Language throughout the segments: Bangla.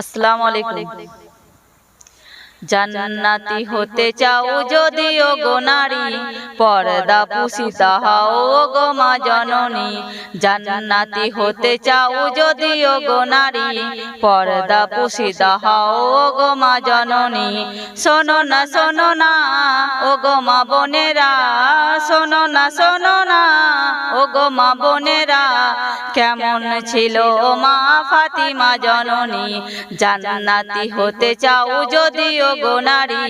আসসালামু আলাইকুম। জান্নাতি হতে চাও যদিও গো নারী, পর্দা পুষিতা হও গো মা জননী। জান্নাতি হতে চাও যদিও গো নারী, পর্দা পুষিতা হও গো মা জননী। শোনো না শোনো না, ও গো মা বোনেরা, শোনো না শোনো না মা বোনেরা, কেমন ছিল মা ফাতিমা জননী? জান্নাতি হতে চাও যদিও গো নারী,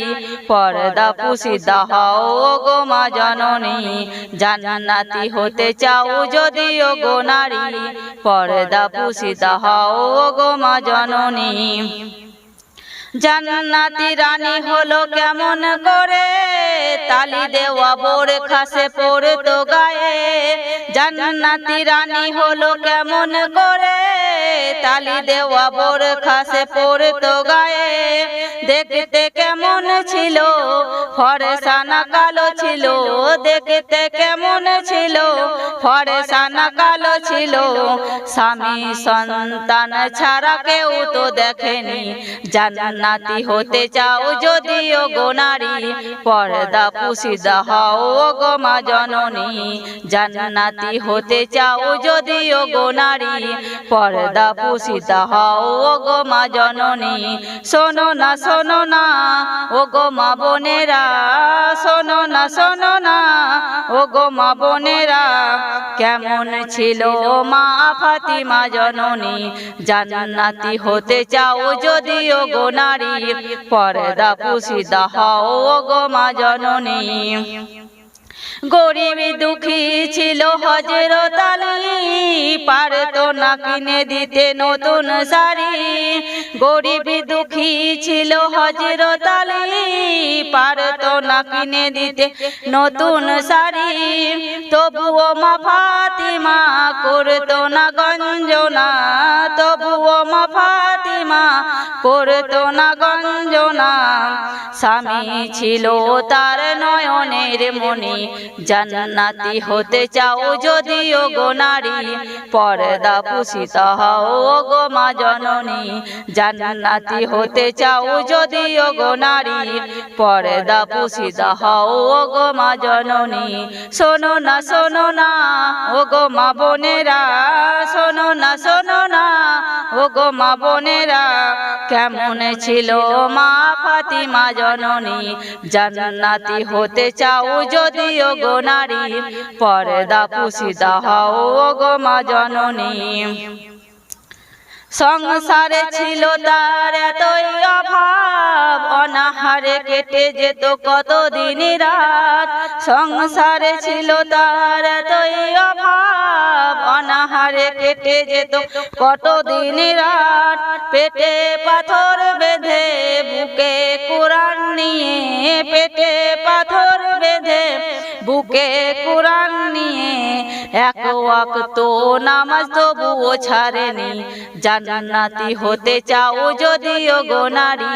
পর্দা পুষিদা হও গো মা জননী। জান্নাতি হতে চাও যদিও গো নারী, পর্দা পুষিদা হও গো মা জননী। জান্নাতি রানী হলো কেমন করে তালি দেওয়া বোর খাসে পড়তো গায়ে। জান্নাতি রানী হলো কেমন করে? তালি দেওয়া বোর খাসে পড়তো গায়ে। দেখতে কেমন ছিল? ফরসানা কালো ছিল। দেখতে কেমন ছিল? ফরসানা কালো ছিল। স্বামী সন্তান ছাড়া কেউ তো দেখেনি। জান্নাতি হতে চাও যদিও গো নারী, পর্দা পুষিদা হও গো মা জননী। জান্নাতি হতে চাও যদিও গো নারী, পর্দা পুষিদা হও গো মা জননী। শোনো না শোনো না, ও গো মা বোনেরা, শোনো না শোনো না, ও গো মা বোনেরা, কেমন ছিল মা ফাতিমা জননী, জান্নাতি হতে চাও যদিও গো নারী, পর্দা পুষিদা হও গো মা জননী। গরিব দুঃখী ছিল হজরত আলী। পারত না কিনে দিতে নতুন শাড়ি। গরিব দুঃখী ছিল হজরত আলী। পারত না কিনে দিতে নতুন শাড়ি। তবুও মা ফাতিমা করতো না গঞ্জনা। তবুও মা ফাতিমা করতো না গঞ্জনা স্বামী ছিল তার নয়নের মনে জান্নাতি হতে চাও যদিও গো নারী। পর্দা পুষিত হও গো মা জননী। জান্নাতি হতে চাও যদিও গো নারী। পর্দা পুষিত হও গো মা জননী। শোনো না শোনো না, ও গো মা বোনেরা। শোনো না শোনো না, ও গো মা বোনেরা। কেমন ছিল মা ফাতিমা জননী, জান্নাতি হতে চাও যদিও গো নারী, পর্দা পুষিদা হও গো মা জননী। সংসারে ছিল তার এতই অভাব, অনাহারে কেটে যেত কত দিন রাত। সংসারে ছিল তার এতই কেটে যেত কত দিন রাত, পেটে পাথর বেঁধে বুকে কোরআন নিয়ে, পেটে পাথর বেঁধে বুকে কোরআন এক ওয়াক্ত নামাজ তবুও ছাড়েনি। জান্নাতি হতে চাও যদিও গো নারী,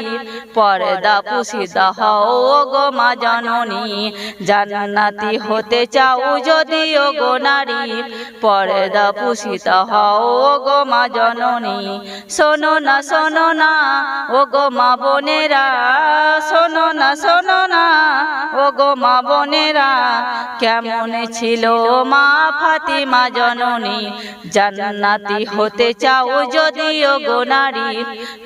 পর্দা পুষিদা হও গো মা জননী। জান্নাতি হতে চাও যদিও গো নারী, পর্দা পুষিদা হও গো মা জননী। শোনো না শোনো না, ও গো মা বোনেরা, শোনো না শোনো না গো মা বোনেরা, কেমন ছিল মা ফাতিমা জননী? জান্নাতি হতে চাও যদিও গো নারী,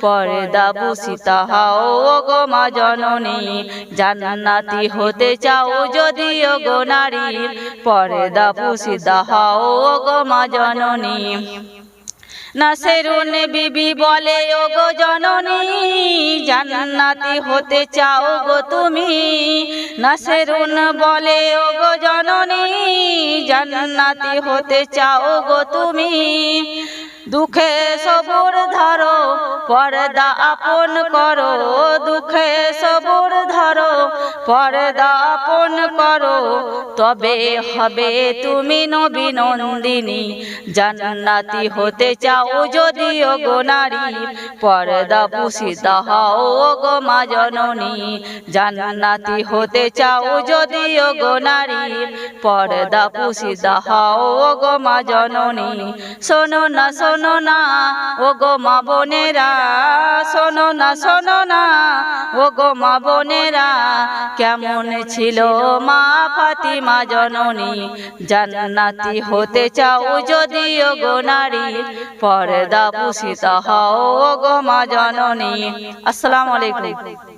পর্দা বুসিতা হও গো মা জননী। জান্নাতি হতে চাও যদিও গো নারী, পর্দা বুসিতা হও গো মা জননী। নাসেরুন বিবি বলে ও গো জননী, জান্নাতি হতে চাও গো তুমি। নাসেরুন বলে ও গো জননী, জান্নাতি হতে চাও গো তুমি। দুঃখে সবর পর্দা আপন করো, দুঃখে সবর ধরো। পর্দা আপন করো, তবে হবে তুমি নবী নন্দিনী। জান্নাতি হতে চাও যদিও গো নারী, পর্দা পুষিতা হও গো মা জননী। জান্নাতি হতে চাও যদিও গো নারী, পর্দা পুষিতা হও গো মা জননী। শোনো না শোনো না, ও গো মা বোনেরা শোনো না শোনো না। ও গো মা বোনেরা, কেমন ছিল মা ফাতিমা জননী? জান্নাতি হতে চাও ও গো নারী, পর্দা পুষিত হও ও গো মা জননী। আসসালামু আলাইকুম।